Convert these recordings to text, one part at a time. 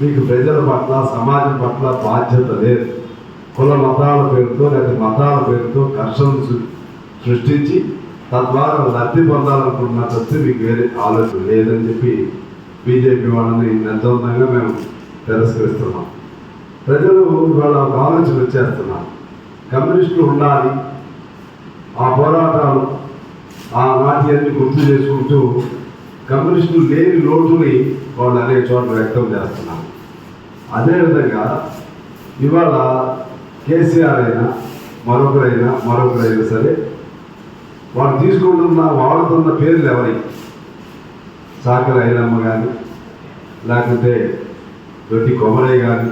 మీకు ప్రజల పట్ల సమాజం పట్ల బాధ్యత లేదు. కుల మతాల పేరుతో లేదా మతాల పేరుతో కష్టం సృష్టించి తద్వారా లబ్ధి పొందాలనుకుంటున్నా తప్పితే మీకు వేరే ఆలోచన లేదని చెప్పి బీజేపీ వాళ్ళని నిర్ద్వందంగా మేము తిరస్కరిస్తున్నాం. ప్రజలు ఇవాళ ఒక ఆలోచన వచ్చేస్తున్నారు కమ్యూనిస్టులు ఉండాలి. ఆ పోరాటాలు ఆ నాట్యాన్ని గుర్తు చేసుకుంటూ కమ్యూనిస్టులు లేని లోటుని వాళ్ళు అనేక చోట్ల వ్యక్తం చేస్తున్నారు. అదేవిధంగా ఇవాళ కేసీఆర్ అయినా మరొకరైనా మరొకరైనా సరే వాళ్ళు తీసుకుంటున్న వాడుతున్న పేర్లు ఎవరి? సాకర ఐలమ్మ కానీ లేకపోతే దొడ్డి కొమరయ్య కానీ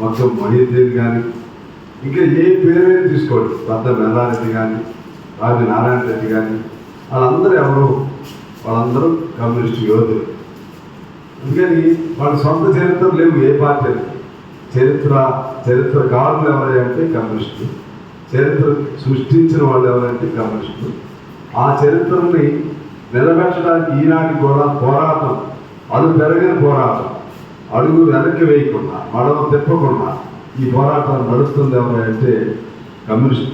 మొత్తం మహీద్దీన్ కానీ ఇంకా ఏ పేరైనా తీసుకోండి. పెద్ద మెల్లారెడ్డి కానీ రాజు నారాయణ రెడ్డి కానీ వాళ్ళందరూ ఎవరు? వాళ్ళందరూ కమ్యూనిస్ట్ యోధులు. అందుకని వాళ్ళ సొంత చరిత్ర లేవు ఏ పార్టీ చరిత్ర చరిత్రకారులు ఎవరు అంటే కమ్యూనిస్టులు. చరిత్ర సృష్టించిన వాళ్ళు ఎవరంటే కమ్యూనిస్టులు. ఆ చరిత్రని నిలబెట్టడానికి ఈనాటి కూడా పోరాటం అడుగు పెరగని పోరాటం అడుగు వెనక్కి వేయకుండా మడవ తిప్పకుండా ఈ పోరాటం నడుస్తుంది ఎవరంటే అంటే కమ్యూనిస్ట్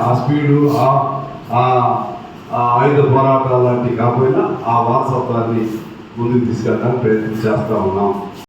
ఆ స్పీడు ఆ ఆ- ఆ ఆయుధ పోరాటాలు లాంటివి కాకపోయినా ఆ వారసత్వాన్ని ముందుకు తీసుకెళ్ళడానికి ప్రయత్నం చేస్తూ ఉన్నాం